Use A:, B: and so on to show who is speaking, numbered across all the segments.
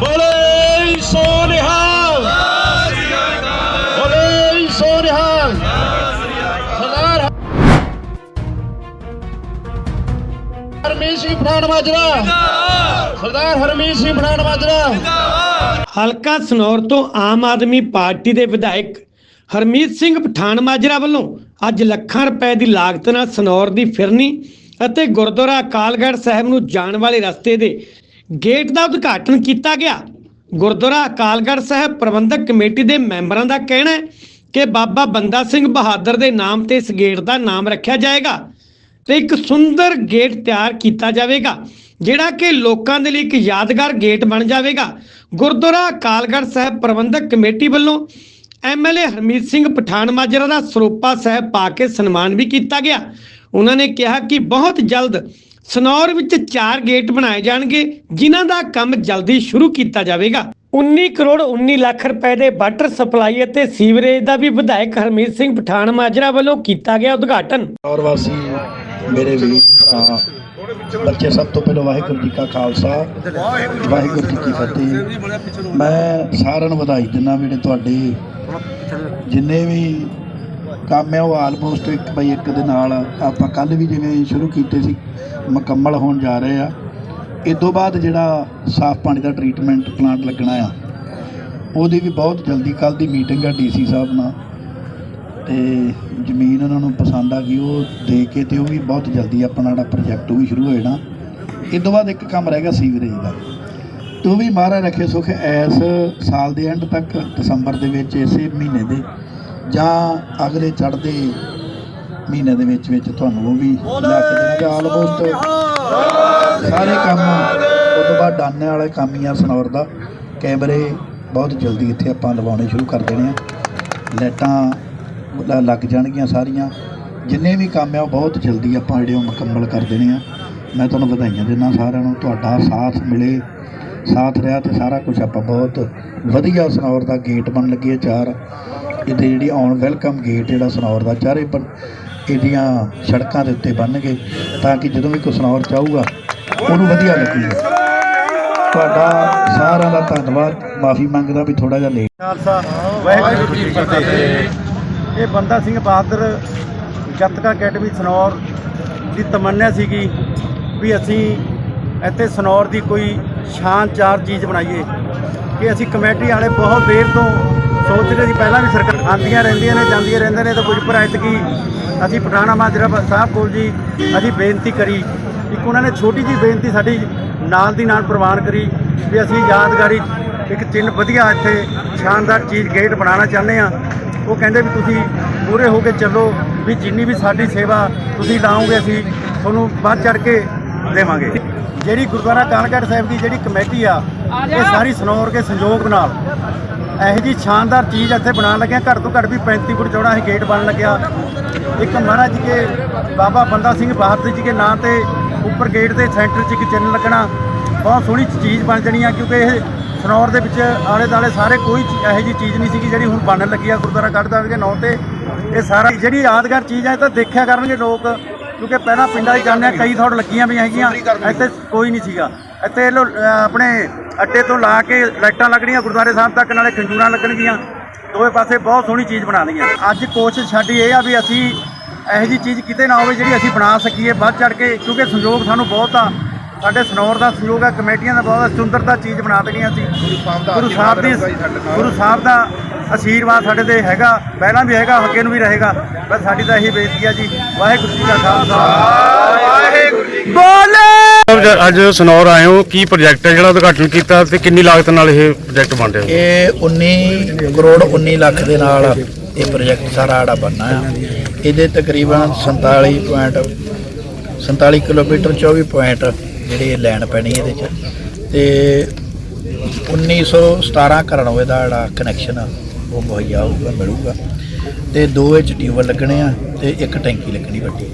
A: ਬੋਲੇ ਸੋ ਨਿਹਾਲ ਬੋਲੇ ਸੋ ਨਿਹਾਲ ਸਰਦਾਰ ਹਰਮੀਤ ਸਿੰਘ ਪਠਾਨ ਮਾਜਰਾ। ਸਰਦਾਰ ਹਰਮੀਤ ਸਿੰਘ ਪਠਾਨ ਮਾਜਰਾ।
B: ਹਲਕਾ ਸਨੌਰ ਤੋਂ ਆਮ ਆਦਮੀ ਪਾਰਟੀ ਦੇ ਵਿਧਾਇਕ ਹਰਮੀਤ ਸਿੰਘ ਪਠਾਨ ਮਾਜਰਾ ਵੱਲੋਂ ਅੱਜ ਲੱਖਾਂ ਰੁਪਏ ਦੀ ਲਾਗਤ ਨਾਲ ਸਨੌਰ ਦੀ ਫਿਰਨੀ ਅਤੇ ਗੁਰਦੁਆਰਾ ਅਕਾਲਗੜ੍ਹ ਸਾਹਿਬ ਨੂੰ ਜਾਣ ਵਾਲੇ ਰਸਤੇ ਦੇ ਗੇਟ ਦਾ ਉਦਘਾਟਨ ਕੀਤਾ ਗਿਆ। ਗੁਰਦੁਆਰਾ ਅਕਾਲਗੜ੍ਹ ਸਾਹਿਬ ਪ੍ਰਬੰਧਕ ਕਮੇਟੀ ਦੇ ਮੈਂਬਰਾਂ ਦਾ ਕਹਿਣਾ ਹੈ ਕਿ ਬਾਬਾ ਬੰਦਾ ਸਿੰਘ ਬਹਾਦਰ ਦੇ ਨਾਮ ਤੇ ਇਸ ਗੇਟ ਦਾ ਨਾਮ ਰੱਖਿਆ ਜਾਏਗਾ ਤੇ ਇੱਕ ਸੁੰਦਰ ਗੇਟ ਤਿਆਰ ਕੀਤਾ ਜਾਵੇਗਾ, ਜਿਹੜਾ ਕਿ ਲੋਕਾਂ ਦੇ ਲਈ ਇੱਕ ਯਾਦਗਾਰ ਗੇਟ ਬਣ ਜਾਵੇਗਾ। ਗੁਰਦੁਆਰਾ ਅਕਾਲਗੜ੍ਹ ਸਾਹਿਬ ਪ੍ਰਬੰਧਕ ਕਮੇਟੀ ਵੱਲੋਂ ਐਮਐਲਏ ਹਰਮੀਤ ਸਿੰਘ ਪਠਾਨ ਮਾਜਰਾ ਦਾ ਸਰੋਪਾ ਸਾਹਿਬ ਪਾ ਕੇ ਸਨਮਾਨ ਵੀ ਕੀਤਾ ਗਿਆ। ਉਹਨਾਂ ਨੇ ਕਿਹਾ ਕਿ ਬਹੁਤ ਜਲਦ ਸਨੌਰ ਵਿੱਚ ਚਾਰ ਗੇਟ ਬਣਾਏ ਜਾਣਗੇ, ਜਿਨ੍ਹਾਂ ਦਾ ਕੰਮ ਜਲਦੀ ਸ਼ੁਰੂ ਕੀਤਾ ਜਾਵੇਗਾ। 19 ਕਰੋੜ 19 ਲੱਖ ਰੁਪਏ ਦੇ ਵਾਟਰ ਸਪਲਾਈ ਅਤੇ ਸੀਵਰੇਜ ਦਾ ਵੀ ਵਿਧਾਇਕ ਹਰਮੀਤ ਸਿੰਘ ਪਠਾਨ ਮਾਜਰਾ ਵੱਲੋਂ ਕੀਤਾ ਗਿਆ ਉਦਘਾਟਨ।
C: ਔਰ ਵਾਸੀ ਮੇਰੇ ਵੀ ਬੱਚੇ ਸਭ ਤੋਂ ਪਹਿਲਾਂ ਵਾਹਿਗੁਰੂ ਜੀ ਕਾ ਖਾਲਸਾ, ਵਾਹਿਗੁਰੂ ਜੀ ਕੀ ਫਤਿਹ। ਮੈਂ ਸਾਰਿਆਂ ਨੂੰ ਵਧਾਈ ਦਿੰਦਾ ਜਿਹੜੇ ਤੁਹਾਡੇ ਜਿੰਨੇ ਵੀ ਕੰਮ ਹੈ ਉਹ ਆਲਮੋਸਟ ਇੱਕ ਬਾਈ ਇੱਕ ਦੇ ਨਾਲ ਆਪਾਂ ਕੱਲ ਵੀ ਜਿਵੇਂ ਸ਼ੁਰੂ ਕੀਤੇ ਸੀ, ਮੁਕੰਮਲ ਹੋਣ ਜਾ ਰਹੇ ਆ। ਇਸ ਤੋਂ ਬਾਅਦ ਜਿਹੜਾ ਸਾਫ਼ ਪਾਣੀ ਦਾ ਟ੍ਰੀਟਮੈਂਟ ਪਲਾਂਟ ਲੱਗਣਾ ਆ, ਉਹਦੀ ਵੀ ਬਹੁਤ ਜਲਦੀ ਕੱਲ ਦੀ ਮੀਟਿੰਗ ਆ ਡੀਸੀ ਸਾਹਿਬ ਨਾਲ। ਤੇ ਜ਼ਮੀਨ ਉਹਨਾਂ ਨੂੰ ਪਸੰਦ ਆ ਗਈ, ਉਹ ਦੇ ਕੇ ਤੇ ਉਹ ਵੀ ਬਹੁਤ ਜਲਦੀ ਆਪਣਾ ਜਿਹੜਾ ਪ੍ਰੋਜੈਕਟ ਉਹ ਵੀ ਸ਼ੁਰੂ ਹੋ ਜਾਣਾ। ਇਸ ਤੋਂ ਬਾਅਦ ਇੱਕ ਕੰਮ ਰਹਿ ਗਿਆ ਸੀਵਰੇਜ ਦਾ। ਤੇ ਉਹ ਵੀ ਮਹਾਰਾਜ ਰੱਖੇ ਸੁਖ, ਐਸ ਸਾਲ ਦੇ ਐਂਡ ਤੱਕ, ਦਸੰਬਰ ਦੇ ਵਿੱਚ, ਇਸੇ ਮਹੀਨੇ ਦੇ ਜਾਂ ਅਗਲੇ ਚੜ੍ਹਦੇ ਮਹੀਨੇ ਦੇ ਵਿੱਚ ਵਿੱਚ ਤੁਹਾਨੂੰ ਉਹ ਵੀ ਲੈ ਕੇ ਦੇਣਾਗੇ ਆਲਮੋਸਟ। ਸਾਰੇ ਕੰਮ ਉਸ ਤੋਂ ਬਾਅਦ ਡਾਨੇ ਵਾਲੇ ਕੰਮ ਹੀ ਆ ਸਨੌਰ ਦਾ। ਕੈਮਰੇ ਬਹੁਤ ਜਲਦੀ ਇੱਥੇ ਆਪਾਂ ਲਵਾਉਣੇ ਸ਼ੁਰੂ ਕਰ ਦੇਣੇ ਆ। ਲਾਈਟਾਂ ਲੱਗ ਜਾਣਗੀਆਂ ਸਾਰੀਆਂ। ਜਿੰਨੇ ਵੀ ਕੰਮ ਆ ਉਹ ਬਹੁਤ ਜਲਦੀ ਆਪਾਂ ਜਿਹੜੇ ਉਹ ਮੁਕੰਮਲ ਕਰ ਦੇਣੇ ਆ। ਮੈਂ ਤੁਹਾਨੂੰ ਵਧਾਈਆਂ ਦਿੰਦਾ ਸਾਰਿਆਂ ਨੂੰ। ਤੁਹਾਡਾ ਸਾਥ ਮਿਲੇ ਸਾਥ ਰਿਹਾ ਤੇ ਸਾਰਾ ਕੁਝ ਆਪਾਂ ਬਹੁਤ ਵਧੀਆ ਸਨੌਰ ਦਾ ਗੇਟ ਬਣ ਲੱਗੇ ਚਾਰ। ਇਹਦੇ ਜਿਹੜੀ ਆਉਣ ਵੈਲਕਮ ਗੇਟ ਜਿਹੜਾ ਸਨੌਰ ਦਾ, ਚਾਰੇ ਬਣ ਇਹਦੀਆਂ ਸੜਕਾਂ ਦੇ ਉੱਤੇ ਬਣਨਗੇ ਤਾਂ ਕਿ ਜਦੋਂ ਵੀ ਕੋਈ ਸਨੌਰ ਚਾਹੂਗਾ ਉਹਨੂੰ ਵਧੀਆ ਲੱਗੂਗਾ। ਤੁਹਾਡਾ ਸਾਰਿਆਂ ਦਾ ਧੰਨਵਾਦ। ਮਾਫੀ ਮੰਗਦਾ ਵੀ ਥੋੜਾ ਜਿਹਾ ਲੇਟ।
D: ਖਾਲਸਾ, ਵਾਹਿਗੁਰੂ ਜੀ ਫਤਿਹ। ਇਹ ਬੰਦਾ ਸਿੰਘ ਬਹਾਦਰ ਗੱਤਕਾ ਅਕੈਡਮੀ ਸਨੌਰ ਦੀ ਤਮੰਨਾ ਸੀਗੀ ਵੀ ਅਸੀਂ ਇੱਥੇ ਸਨੌਰ ਦੀ ਕੋਈ ਸ਼ਾਨਚਾਰ ਚੀਜ਼ ਬਣਾਈਏ, ਕਿ ਅਸੀਂ ਕਮੇਟੀ ਵਾਲੇ ਬਹੁਤ ਦੇਰ ਤੋਂ ਸੋਚ ਰਹੇ ਸੀ ਪਹਿਲਾਂ ਵੀ ਸਰਕਾਰ ਆਉਂਦੀਆਂ ਰਹਿੰਦੀਆਂ ਨੇ, ਜਾਂਦੀਆਂ ਰਹਿੰਦੀਆਂ ਨੇ, ਤਾਂ ਕੁਝ ਪਰ ਕੀ ਅਸੀਂ ਪਠਾਣਾ ਮਾਜਰਾ ਸਾਹਿਬ ਕੋਲ ਜੀ ਅਸੀਂ ਬੇਨਤੀ ਕਰੀ। ਇੱਕ ਉਹਨਾਂ ਨੇ ਛੋਟੀ ਜੀ ਬੇਨਤੀ ਸਾਡੀ ਨਾਲ ਦੀ ਨਾਲ ਪ੍ਰਵਾਨ ਕਰੀ ਵੀ ਅਸੀਂ ਯਾਦਗਾਰੀ ਇੱਕ ਚਿੰਨ੍ਹ ਵਧੀਆ ਇੱਥੇ ਸ਼ਾਨਦਾਰ ਚੀਜ਼ ਗੇਟ ਬਣਾਉਣਾ ਚਾਹੁੰਦੇ ਆ ਉਹ ਕਹਿੰਦੇ ਵੀ ਤੁਸੀਂ ਪੂਰੇ ਹੋ ਕੇ ਚੱਲੋ ਵੀ ਜਿੰਨੀ ਵੀ ਸਾਡੀ ਸੇਵਾ ਤੁਸੀਂ ਲਾਓਗੇ ਅਸੀਂ ਤੁਹਾਨੂੰ ਵੱਧ ਚੜ ਕੇ ਦੇਵਾਂਗੇ। ਜਿਹੜੀ ਗੁਰਦੁਆਰਾ ਕਾਲਗੜ੍ਹ ਸਾਹਿਬ ਦੀ ਜਿਹੜੀ ਕਮੇਟੀ ਆ, ਇਹ ਸਾਰੀ ਸਨੌਰ ਕੇ ਸੰਯੋਗ ਨਾਲ ਇਹੋ ਜੀ ਸ਼ਾਨਦਾਰ ਚੀਜ਼ ਇੱਥੇ ਬਣਾਉਣ ਲੱਗਿਆ, ਘੱਟ ਤੋਂ ਘੱਟ ਵੀ 35 ਫੁੱਟ ਚੌੜਾ ਇਹ ਗੇਟ ਬਣਨ ਲੱਗਿਆ। ਇੱਕ ਮਹਾਰਾਜ ਜੀ ਕੇ ਬਾਬਾ ਬੰਦਾ ਸਿੰਘ ਬਹਾਦਰ ਜੀ ਦੇ ਨਾਂ ਤੇ ਉੱਪਰ ਗੇਟ ਦੇ ਸੈਂਟਰ 'ਚ ਇੱਕ ਚਿੰਨ੍ਹ ਲੱਗਣਾ, ਬਹੁਤ ਸੋਹਣੀ ਚੀਜ਼ ਬਣ ਜਾਣੀ ਆ, ਕਿਉਂਕਿ ਇਹ ਸਨੌਰ ਦੇ ਵਿੱਚ ਆਲੇ ਦਾਲੇ ਸਾਰੇ ਕੋਈ ਇਹੋ ਜੀ ਚੀਜ਼ ਨਹੀਂ ਸੀਗੀ ਜਿਹੜੀ ਹੁਣ ਬਣਨ ਲੱਗੀ ਆ, ਗੁਰਦੁਆਰਾ ਕੱਢਦਾ ਦੇ ਨਾਂ ਤੇ। ਇਹ ਸਾਰਾ ਜਿਹੜੀ ਯਾਦਗਾਰ ਚੀਜ਼ ਆ, ਇਹ ਤਾਂ ਦੇਖਿਆ ਕਰਨਗੇ ਲੋਕ, ਕਿਉਂਕਿ ਪਹਿਲਾਂ ਪਿੰਡਾਂ 'ਚ ਜਾਂਦੇ ਆ, ਕਈ ਥੋੜ ਲੱਗੀਆਂ ਵੀ ਹੈਗੀਆਂ, ਇੱਥੇ ਕੋਈ ਨਹੀਂ ਸੀਗਾ। ਇੱਥੇ ਲੋ ਅਹ ਆਪਣੇ ਅੱਡੇ ਤੋਂ ਲਾ ਕੇ ਲਾਈਟਾਂ ਲੱਗਣੀਆਂ ਗੁਰਦੁਆਰੇ ਸਾਹਿਬ ਤੱਕ ਨਾਲੇ ਖੰਜੂਰਾਂ ਲੱਗਣਗੀਆਂ। ਦੋਵੇਂ ਪਾਸੇ ਬਹੁਤ ਸੋਹਣੀ ਚੀਜ਼ ਬਣਾ ਲਈਆਂ। ਅੱਜ ਕੋਸ਼ਿਸ਼ ਸਾਡੀ ਇਹ ਆ ਵੀ ਅਸੀਂ ਇਹੋ ਜੀ ਚੀਜ਼ ਕਿਤੇ ਨਾ ਹੋਵੇ ਜਿਹੜੀ ਅਸੀਂ ਬਣਾ ਸਕੀਏ ਵੱਧ ਚੜ ਕੇ ਕਿਉਂਕਿ ਸੰਯੋਗ ਸਾਨੂੰ ਬਹੁਤ ਆ। ਸਾਡੇ ਸਨੌਰ ਦਾ ਸੰਯੋਗ ਆ ਕਮੇਟੀਆਂ ਦਾ ਬਹੁਤ ਆ, ਸੁੰਦਰਤਾ ਚੀਜ਼ ਬਣਾ ਦੇਣੀ ਅਸੀਂ। ਗੁਰੂ ਸਾਹਿਬ ਦੀ ਗੁਰੂ ਸਾਹਿਬ ਦਾ ਆਸ਼ੀਰਵਾਦ ਸਾਡੇ ਤੇ ਹੈਗਾ ਪਹਿਲਾਂ ਵੀ ਹੈਗਾ ਅੱਗੇ ਨੂੰ ਵੀ ਰਹੇਗਾ। ਬਸ ਸਾਡੀ ਤਾਂ ਇਹੀ ਬੇਨਤੀ ਆ ਜੀ ਵਾਹਿਗੁਰੂ ਜੀ ਕਾ ਖਾਲਸਾ। ਵਾਹਿਗੁਰੂ ਜੀ
E: ਸਾਹਿਬ, ਅੱਜ ਸਨੌਰ ਆਏ ਹੋ, ਕੀ ਪ੍ਰੋਜੈਕਟ ਹੈ ਜਿਹੜਾ ਉਦਘਾਟਨ ਕੀਤਾ ਤੇ ਕਿੰਨੀ ਲਾਗਤ ਨਾਲ ਇਹ ਪ੍ਰੋਜੈਕਟ ਬਣ ਰਿਹਾ?
C: ਇਹ 19 ਕਰੋੜ 19 ਲੱਖ ਦੇ ਨਾਲ ਇਹ ਪ੍ਰੋਜੈਕਟ ਸਾਰਾ ਆੜਾ ਬਣਨਾ ਆ। ਇਹਦੇ ਤਕਰੀਬਨ 47 ਪੁਆਇੰਟ 47 ਕਿਲੋਮੀਟਰ 24 ਪੁਆਇੰਟ ਜਿਹੜੇ ਲੈਣ ਪੈਣੀ ਇਹਦੇ ਚ। ਤੇ 1917 ਘਰਾਂ ਦਾ ਜਿਹੜਾ ਕਨੈਕਸ਼ਨ ਆ, ਉਹ ਮੁਹੱਈਆ ਹੋਊਗਾ, ਮਿਲੂਗਾ। ਤੇ ਦੋ ਵਿੱਚ ਟਿਊਬਲ ਲੱਗਣੇ ਆ ਤੇ ਇੱਕ ਟੈਂਕੀ ਲੱਗਣੀ ਵੱਡੀ।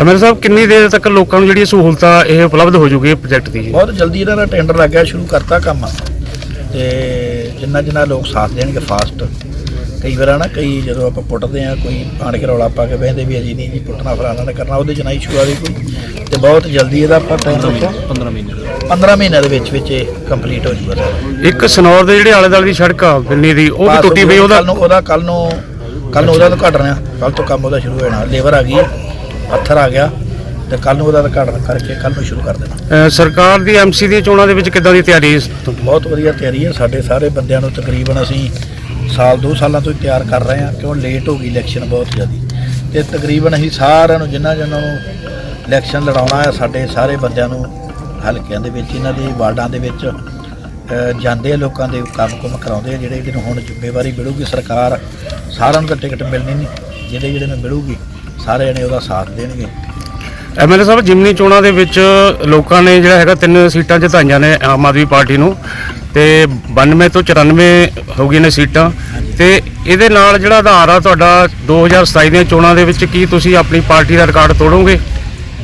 E: ਐਮਐਲ ਸਾਹਿਬ ਕਿੰਨੀ ਦੇਰ ਤੱਕ ਲੋਕਾਂ ਨੂੰ ਜਿਹੜੀ ਸਹੂਲਤਾਂ ਇਹ ਉਪਲਬਧ ਹੋ ਜੂਗੀ ਪ੍ਰੋਜੈਕਟ ਦੀ?
C: ਬਹੁਤ ਜਲਦੀ ਇਹਨਾਂ ਦਾ ਟੈਂਡਰ ਲੱਗਿਆ ਸ਼ੁਰੂ ਕਰਤਾ ਕੰਮ ਤੇ ਜਿੰਨਾ ਜਿੰਨਾ ਲੋਕ ਸਾਥ ਦੇਣਗੇ ਫਾਸਟ ਕਈ ਵਾਰ ਨਾ ਕਈ ਜਦੋਂ ਆਪਾਂ ਪੁੱਟਦੇ ਆ ਕੋਈ ਆਣ ਕੇ ਰੌਲਾ ਪਾ ਕੇ ਬਹਿੰਦੇ ਵੀ ਅਜੀ ਨਹੀਂ ਜੀ ਪੁੱਟਣਾ ਫਲਾਣਾ ਨੇ ਕਰਨਾ ਉਹਦੇ ਚ ਨਾ ਇਸ਼ੂ ਆਵੇ ਕੋਈ। ਤੇ ਬਹੁਤ ਜਲਦੀ ਇਹਦਾ ਆਪਾਂ ਟਾਈਮ ਰੱਖਿਆ 15 ਮਹੀਨੇ। 15 ਮਹੀਨਿਆਂ ਦੇ ਵਿੱਚ। ਵਿੱਚ ਇਹ ਕੰਪਲੀਟ ਹੋ ਜੂਗਾ।
E: ਇੱਕ ਸਨੌਰ ਦੇ ਜਿਹੜੇ ਆਲੇ ਦੁਆਲੇ ਦੀ ਸੜਕ ਆ ਬਿੰਨੀ ਦੀ ਉਹ ਵੀ ਟੁੱਟੀ ਪਈ ਉਹਦਾ
C: ਨੂੰ ਉਹਦਾ ਕੱਲ ਨੂੰ ਕੱਲ ਨੂੰ ਉਹਦਾ ਤਾਂ ਘਟ ਰਿਹਾ ਕੱਲ ਤੋਂ ਕੰਮ ਉਹਦਾ ਸ਼ੁਰੂ ਹੋ ਜਾਣਾ ਲੇਬਰ ਆ ਗਈ ਪੱਥਰ ਆ ਗਿਆ ਤੇ ਕੱਲ ਨੂੰ ਉਹਦਾ ਤਾਂ ਘਟ ਕਰਕੇ ਕੱਲ ਨੂੰ ਸ਼ੁਰੂ ਕਰ ਦੇਣਾ।
E: ਅਹ ਸਰਕਾਰ ਦੀ ਐਮਸੀ ਦੀਆਂ ਚੋਣਾਂ ਦੇ ਵਿੱਚ ਕਿੱਦਾਂ ਦੀ ਤਿਆਰੀ ਹੈ?
C: ਬਹੁਤ ਵਧੀਆ ਤਿਆਰੀ ਹੈ। ਸਾਡੇ ਸਾਰੇ ਬੰਦਿਆਂ ਨੂੰ ਤਕਰੀਬਨ ਅਸੀਂ ਸਾਲ ਦੋ ਸਾਲਾਂ ਤੋਂ ਹੀ ਤਿਆਰ ਕਰ ਰਹੇ ਹਾਂ ਕਿਉਂ ਲੇਟ ਹੋ ਗਈ ਇਲੈਕਸ਼ਨ ਬਹੁਤ ਜ਼ਿਆਦਾ। ਤੇ ਤਕਰੀਬਨ ਅਸੀਂ ਸਾਰਿਆਂ ਨੂੰ ਜਿਨ੍ਹਾਂ ਜਿਨ੍ਹਾਂ ਨੂੰ ਇਲੈਕਸ਼ਨ ਲੜਾਉਣਾ ਹੈ ਸਾਡੇ ਸਾਰੇ ਬੰਦਿਆਂ ਨੂੰ ਹਲਕਿਆਂ ਦੇ ਵਿੱਚ ਇਹਨਾਂ ਦੇ ਵਾਰਡਾਂ ਦੇ ਵਿੱਚ ਜਾਂਦੇ ਆ ਲੋਕਾਂ ਦੇ ਕੰਮ ਕੁਮ ਕਰਾਉਂਦੇ ਆ ਜਿਹੜੇ ਜਿਹਨੂੰ ਹੁਣ ਜ਼ਿੰਮੇਵਾਰੀ ਮਿਲੂਗੀ ਸਰਕਾਰ। ਸਾਰਿਆਂ ਨੂੰ ਤਾਂ ਟਿਕਟ ਮਿਲਣੀ ਨਹੀਂ। ਜਿਹੜੇ ਜਿਹੜੇ ਨੂੰ ਮਿਲੂਗੀ ਸਾਰੇ ਜਣੇ ਉਹਦਾ ਸਾਥ ਦੇਣਗੇ।
E: ਐਮਐਲਏ ਸਾਹਿਬ ਜਿਮਨੀ ਚੋਣਾਂ ਦੇ ਵਿੱਚ ਲੋਕਾਂ ਨੇ ਜਿਹੜਾ ਹੈਗਾ ਤਿੰਨ ਸੀਟਾਂ ਜਿਤਾਈਆਂ ਨੇ ਆਮ ਆਦਮੀ ਪਾਰਟੀ ਨੂੰ ਤੇ 92 ਤੋਂ 94 ਹੋ ਗਈਆਂ ਨੇ ਸੀਟਾਂ। ਤੇ ਇਹਦੇ ਨਾਲ ਜਿਹੜਾ ਆਧਾਰ ਆ ਤੁਹਾਡਾ 2027 ਦੀਆਂ ਚੋਣਾਂ ਦੇ ਵਿੱਚ ਕੀ ਤੁਸੀਂ ਆਪਣੀ ਪਾਰਟੀ ਦਾ ਰਿਕਾਰਡ ਤੋੜੋਗੇ?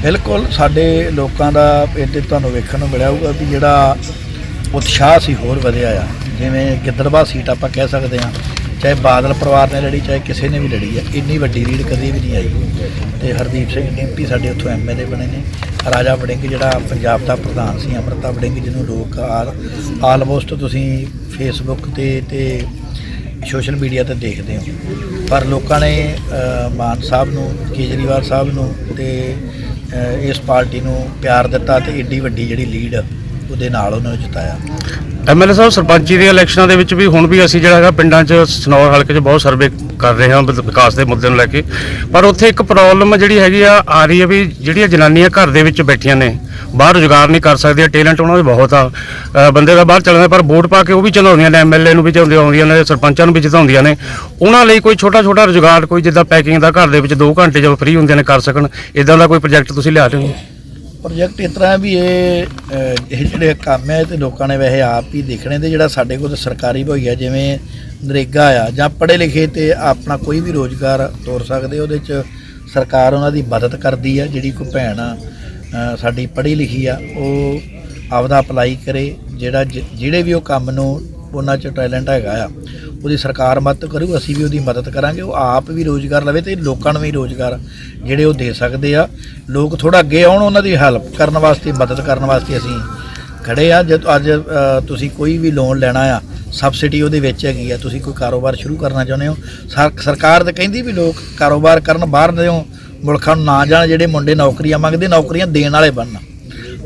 C: ਬਿਲਕੁਲ ਸਾਡੇ ਲੋਕਾਂ ਦਾ ਇੱਥੇ ਤੁਹਾਨੂੰ ਵੇਖਣ ਨੂੰ ਮਿਲਿਆ ਹੋਊਗਾ ਵੀ ਜਿਹੜਾ ਉਤਸ਼ਾਹ ਸੀ ਹੋਰ ਵਧਿਆ ਆ। ਜਿਵੇਂ ਗਿੱਦੜਬਾ ਸੀਟ ਆਪਾਂ ਕਹਿ ਸਕਦੇ ਹਾਂ। ਚਾਹੇ ਬਾਦਲ ਪਰਿਵਾਰ ਨੇ ਲੜੀ, ਚਾਹੇ ਕਿਸੇ ਨੇ ਵੀ ਲੜੀ ਹੈ, ਇੰਨੀ ਵੱਡੀ ਰੀਡ ਕਦੇ ਵੀ ਨਹੀਂ ਆਈ। ਤੇ ਹਰਦੀਪ ਸਿੰਘ ਡਿੰਪੀ ਸਾਡੇ ਉੱਥੋਂ ਐਮਐਲਏ ਬਣੇ ਨੇ। ਰਾਜਾ ਵੜਿੰਗ ਜਿਹੜਾ ਪੰਜਾਬ ਦਾ ਪ੍ਰਧਾਨ ਸੀ, ਅਮਰਤਾ ਵੜਿੰਗ, ਜਿਹਨੂੰ ਲੋਕ ਆਲਮੋਸਟ ਤੁਸੀਂ ਫੇਸਬੁੱਕ ਤੇ ਤੇ ਸੋਸ਼ਲ ਮੀਡੀਆ ਤੇ ਦੇਖਦੇ ਹੋ। ਪਰ ਲੋਕਾਂ ਨੇ ਮਾਨ ਸਾਹਿਬ ਨੂੰ, ਕੇਜਰੀਵਾਲ ਸਾਹਿਬ ਨੂੰ ਤੇ ਇਸ ਪਾਰਟੀ ਨੂੰ ਪਿਆਰ ਦਿੱਤਾ ਤੇ ਏਡੀ ਵੱਡੀ ਜਿਹੜੀ ਲੀਡ ਉਹਦੇ ਨਾਲ ਉਹਨਾਂ ਨੂੰ ਜਿਤਾਇਆ
E: ਐਮਐਲਏ ਸਾਹਿਬ, ਸਰਪੰਚੀ ਦੀਆਂ ਇਲੈਕਸ਼ਨਾਂ ਦੇ ਵਿੱਚ ਵੀ ਹੁਣ ਵੀ ਅਸੀਂ ਜਿਹੜਾ ਹੈਗਾ ਪਿੰਡਾਂ 'ਚ ਸਨੌਰ ਹਲਕੇ 'ਚ ਬਹੁਤ ਸਰਵੇ ਕਰ ਰਹੇ ਹਾਂ ਵਿਕਾਸ ਦੇ ਮੁੱਦੇ ਨੂੰ ਲੈ ਕੇ। ਪਰ ਉੱਥੇ ਇੱਕ ਪ੍ਰੋਬਲਮ ਜਿਹੜੀ ਹੈਗੀ ਆ ਆ ਰਹੀ ਹੈ ਵੀ ਜਿਹੜੀਆਂ ਜਨਾਨੀਆਂ ਘਰ ਦੇ ਵਿੱਚ ਬੈਠੀਆਂ ਨੇ, ਬਾਹਰ ਰੁਜ਼ਗਾਰ ਨਹੀਂ ਕਰ ਸਕਦੀਆਂ ਟੈਲੈਂਟ ਉਹਨਾਂ ਦੇ ਬਹੁਤ ਆ। ਬੰਦੇ ਦਾ ਬਾਹਰ ਚੱਲਦਾ ਪਰ ਵੋਟ ਪਾ ਕੇ ਉਹ ਵੀ ਚਲਾਉਂਦੀਆਂ ਨੇ ਐਮਐਲਏ ਨੂੰ ਵੀ ਚਾਹੁੰਦੀਆਂ ਆਉਂਦੀਆਂ ਨੇ, ਸਰਪੰਚਾਂ ਨੂੰ ਵੀ ਜਿਤਾਉਂਦੀਆਂ ਨੇ। ਉਹਨਾਂ ਲਈ ਕੋਈ ਛੋਟਾ ਛੋਟਾ ਰੁਜ਼ਗਾਰ, ਕੋਈ ਜਿੱਦਾਂ ਪੈਕਿੰਗ ਦਾ ਘਰ ਦੇ ਵਿੱਚ 2 ਘੰਟੇ ਜਦੋਂ ਫ੍ਰੀ ਹੁੰਦੇ ਨੇ, ਕਰ ਸਕਣ। ਇਦਾਂ ਦਾ ਕੋਈ ਪ੍ਰੋਜੈਕਟ ਤੁਸੀਂ ਲਿਆ ਰਹੇ ਹੋ?
C: ਪ੍ਰੋਜੈਕਟ ਇਸ ਤਰ੍ਹਾਂ ਵੀ ਇਹ ਅ, ਇਹ ਜਿਹੜੇ ਕੰਮ ਹੈ ਤੇ ਲੋਕਾਂ ਨੇ ਵੈਸੇ ਆਪ ਹੀ ਦੇਖਣੇ ਤੇ ਜਿਹੜਾ ਸਾਡੇ ਕੋਲ ਤਾਂ ਸਰਕਾਰੀ ਭਈਆ ਜਿਵੇਂ ਨਰੇਗਾ ਆ ਜਾਂ ਪੜ੍ਹੇ ਲਿਖੇ ਤੇ ਆਪਣਾ ਕੋਈ ਵੀ ਰੋਜ਼ਗਾਰ ਤੋਰ ਸਕਦੇ ਉਹਦੇ ਚ ਸਰਕਾਰ ਉਹਨਾਂ ਦੀ ਮਦਦ ਕਰਦੀ ਆ ਜਿਹੜੀ ਕੋਈ ਭੈਣ ਆ, ਅ, ਸਾਡੀ ਪੜ੍ਹੀ ਲਿਖੀ ਆ ਉਹ ਆਪਦਾ ਅਪਲਾਈ ਕਰੇ ਜਿਹੜਾ ਜ- ਜਿਹੜੇ ਵੀ ਉਹ ਕੰਮ ਨੂੰ ਉਹਨਾਂ ਚ ਟੈਲੈਂਟ ਹੈਗਾ ਆ, ਉਹਦੀ ਸਰਕਾਰ ਮਦਦ ਕਰੂ, ਅਸੀਂ ਵੀ ਉਹਦੀ ਮਦਦ ਕਰਾਂਗੇ, ਉਹ ਆਪ ਵੀ ਰੋਜ਼ਗਾਰ ਲਵੇ ਤੇ ਲੋਕਾਂ ਨੂੰ ਵੀ ਰੋਜ਼ਗਾਰ ਜਿਹੜੇ ਉਹ ਦੇ ਸਕਦੇ ਆ। ਲੋਕ ਥੋੜਾ ਅੱਗੇ ਆਉਣ, ਉਹਨਾਂ ਦੀ ਹੈਲਪ ਕਰਨ ਵਾਸਤੇ, ਮਦਦ ਕਰਨ ਵਾਸਤੇ ਅਸੀਂ ਖੜੇ ਆ। ਜਦ ਅੱਜ ਤੁਸੀਂ ਕੋਈ ਵੀ ਲੋਨ ਲੈਣਾ ਆ ਸਬਸਿਡੀ ਉਹਦੇ ਵਿੱਚ ਹੈਗੀ ਆ, ਤੁਸੀਂ ਕੋਈ ਕਾਰੋਬਾਰ ਸ਼ੁਰੂ ਕਰਨਾ ਚਾਹੁੰਦੇ ਹੋ ਸਰਕਾਰ ਤਾਂ ਕਹਿੰਦੀ ਵੀ ਲੋਕ ਕਾਰੋਬਾਰ ਕਰਨ ਬਾਹਰ ਦੇ ਮੁਲਕਾਂ ਨੂੰ ਨਾ ਜਾਣ, ਜਿਹੜੇ ਮੁੰਡੇ ਨੌਕਰੀਆਂ ਮੰਗਦੇ, ਨੌਕਰੀਆਂ ਦੇਣ ਵਾਲੇ ਬਣਨ।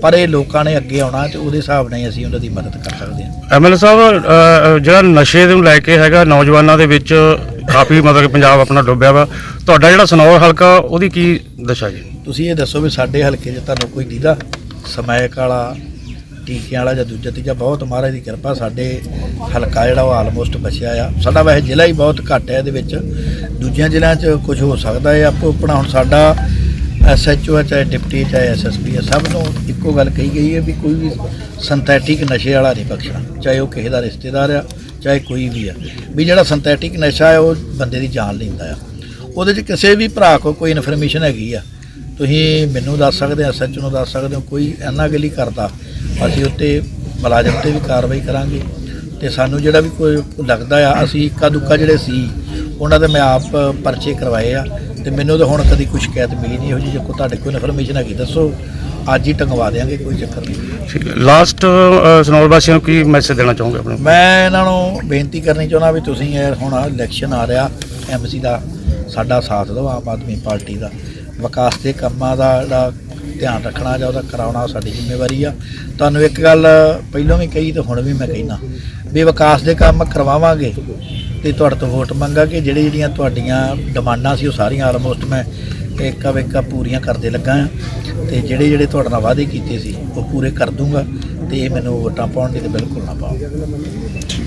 C: ਪਰ ਇਹ ਲੋਕਾਂ ਨੇ ਅੱਗੇ ਆਉਣਾ ਤੇ ਉਹਦੇ ਹਿਸਾਬ ਨਾਲ ਹੀ ਅਸੀਂ ਉਹਨਾਂ ਦੀ ਮਦਦ ਕਰ ਸਕਦੇ ਹਾਂ।
E: ਐਮਐਲਏ ਸਾਹਿਬ ਅ, ਜਿਹੜਾ ਨਸ਼ੇ ਨੂੰ ਲੈ ਕੇ ਹੈਗਾ ਨੌਜਵਾਨਾਂ ਦੇ ਵਿੱਚ ਕਾਫੀ ਮਤਲਬ ਕਿ ਪੰਜਾਬ ਆਪਣਾ ਡੁੱਬਿਆ ਵਾ। ਤੁਹਾਡਾ ਜਿਹੜਾ ਸਨੌਰ ਹਲਕਾ ਉਹਦੀ ਕੀ ਦਸ਼ਾ ਜੀ?
C: ਤੁਸੀਂ ਇਹ ਦੱਸੋ ਵੀ ਸਾਡੇ ਹਲਕੇ 'ਚ ਤੁਹਾਨੂੰ ਕੋਈ ਦੀਦਾ ਸਮੈਕ ਵਾਲਾ ਟੀਕਿਆਂ ਵਾਲਾ ਜਾਂ ਦੂਜਾ ਤੀਜਾ ਬਹੁਤ ਮਹਾਰਾਜ ਦੀ ਕਿਰਪਾ ਸਾਡੇ ਹਲਕਾ ਜਿਹੜਾ ਉਹ ਆਲਮੋਸਟ ਬਚਿਆ ਆ। ਸਾਡਾ ਵੈਸੇ ਜ਼ਿਲ੍ਹਾ ਹੀ ਬਹੁਤ ਘੱਟ ਹੈ ਇਹਦੇ ਵਿੱਚ। ਦੂਜਿਆਂ ਜ਼ਿਲ੍ਹਿਆਂ 'ਚ ਕੁਝ ਹੋ ਸਕਦਾ ਹੈ। ਆਪੋ ਆਪਣਾ ਹੁਣ ਸਾਡਾ ਐਸਐਚਓ ਹੈ ਚਾਹੇ ਡਿਪਟੀ, ਚਾਹੇ ਐਸਐਸਪੀ ਹੈ ਸਭ ਨੂੰ ਇੱਕੋ ਗੱਲ ਕਹੀ ਗਈ ਹੈ ਵੀ ਕੋਈ ਵੀ ਸਿੰਥੈਟਿਕ ਨਸ਼ੇ ਵਾਲਾ ਨਹੀਂ ਬਖਸ਼ਣਾ, ਚਾਹੇ ਉਹ ਕਿਸੇ ਦਾ ਰਿਸ਼ਤੇਦਾਰ ਆ, ਚਾਹੇ ਕੋਈ ਵੀ ਆ। ਵੀ ਜਿਹੜਾ ਸਿੰਥੈਟਿਕ ਨਸ਼ਾ ਹੈ, ਉਹ ਬੰਦੇ ਦੀ ਜਾਨ ਲੈਂਦਾ ਆ। ਉਹਦੇ 'ਚ ਕਿਸੇ ਵੀ ਭਰਾ ਕੋ ਕੋਈ ਇਨਫੋਰਮੇਸ਼ਨ ਹੈਗੀ ਆ। ਤੁਸੀਂ ਮੈਨੂੰ ਦੱਸ ਸਕਦੇ ਆ ਸੱਚ ਨੂੰ ਦੱਸ ਸਕਦੇ ਹੋ, ਕੋਈ ਇੰਨਾ ਗੱਲ ਕਰਦਾ। ਅਸੀਂ ਉੱਤੇ ਮੁਲਾਜ਼ਮ ਤੇ ਵੀ ਕਾਰਵਾਈ ਕਰਾਂਗੇ। ਤੇ ਸਾਨੂੰ ਜਿਹੜਾ ਵੀ ਕੋਈ ਲੱਗਦਾ ਆ, ਅਸੀਂ ਇੱਕਾ ਦੁੱਕਾ ਜਿਹੜੇ ਸੀ, ਉਹਨਾਂ ਦੇ ਮੈਂ ਆਪ ਪਰਚੇ ਕਰਵਾਏ ਆ। ਤੇ ਮੈਨੂੰ ਤਾਂ ਹੁਣ ਕਦੀ ਕੋਈ ਸ਼ਿਕਾਇਤ ਮਿਲੀ ਨਹੀਂ ਇਹੋ ਜਿਹੀ ਜੇ ਕੋਈ ਤੁਹਾਡੇ ਕੋਲ ਇਨਫੋਰਮੇਸ਼ਨ ਹੈਗੀ ਦੱਸੋ। ਅੱਜ ਹੀ ਟੰਗਵਾ ਦੇਾਂਗੇ ਕੋਈ ਚੱਕਰ ਨਹੀਂ।
E: ਲਾਸਟ ਸਨੌਰ ਵਾਸੀਆਂ ਨੂੰ ਕੀ ਮੈਸੇਜ ਦੇਣਾ ਚਾਹੋਗੇ ਆਪਣੇ
C: ਮੈਂ ਇਹਨਾਂ ਨੂੰ ਬੇਨਤੀ ਕਰਨੀ ਚਾਹੁੰਦਾ ਵੀ ਤੁਸੀਂ ਇਹ ਹੁਣ ਇਲੈਕਸ਼ਨ ਆ ਰਿਹਾ ਐਮਸੀ ਦਾ ਸਾਡਾ ਸਾਥ ਦਿਓ ਆਮ ਆਦਮੀ ਪਾਰਟੀ ਦਾ। ਵਿਕਾਸ ਦੇ ਕੰਮਾਂ ਦਾ ਜਿਹੜਾ ਧਿਆਨ ਰੱਖਣਾ ਜਾਂ ਉਹਦਾ ਕਰਾਉਣਾ ਸਾਡੀ ਜ਼ਿੰਮੇਵਾਰੀ ਆ। ਤੁਹਾਨੂੰ ਇੱਕ ਗੱਲ ਪਹਿਲਾਂ ਵੀ ਕਹੀ ਤੇ ਹੁਣ ਵੀ ਮੈਂ ਕਹਿਣਾ ਵੀ ਵਿਕਾਸ ਦੇ ਕੰਮ ਕਰਵਾਵਾਂਗੇ। ਤੇ ਤੁਹਾਡੇ ਤੋਂ ਵੋਟ ਮੰਗਾਂਗੇ ਜਿਹੜੀ ਜਿਹੜੀਆਂ ਤੁਹਾਡੀਆਂ ਡਿਮਾਂਡਾਂ ਸੀ ਉਹ ਸਾਰੀਆਂ ਆਲਮੋਸਟ ਮੈਂ ਇੱਕ ਵੇਕਾ ਪੂਰੀਆਂ ਕਰਦੇ ਲੱਗਾ ਆ ਤੇ ਜਿਹੜੇ ਜਿਹੜੇ ਤੁਹਾਡੇ ਨਾਲ ਵਾਅਦੇ ਕੀਤੇ ਸੀ, ਉਹ ਪੂਰੇ ਕਰ ਦੂੰਗਾ ਤੇ ਇਹ ਮੈਨੂੰ ਵੋਟਾਂ ਪਾਉਣ ਦੀ ਤੇ ਬਿਲਕੁਲ ਨਾ ਪਾਓ।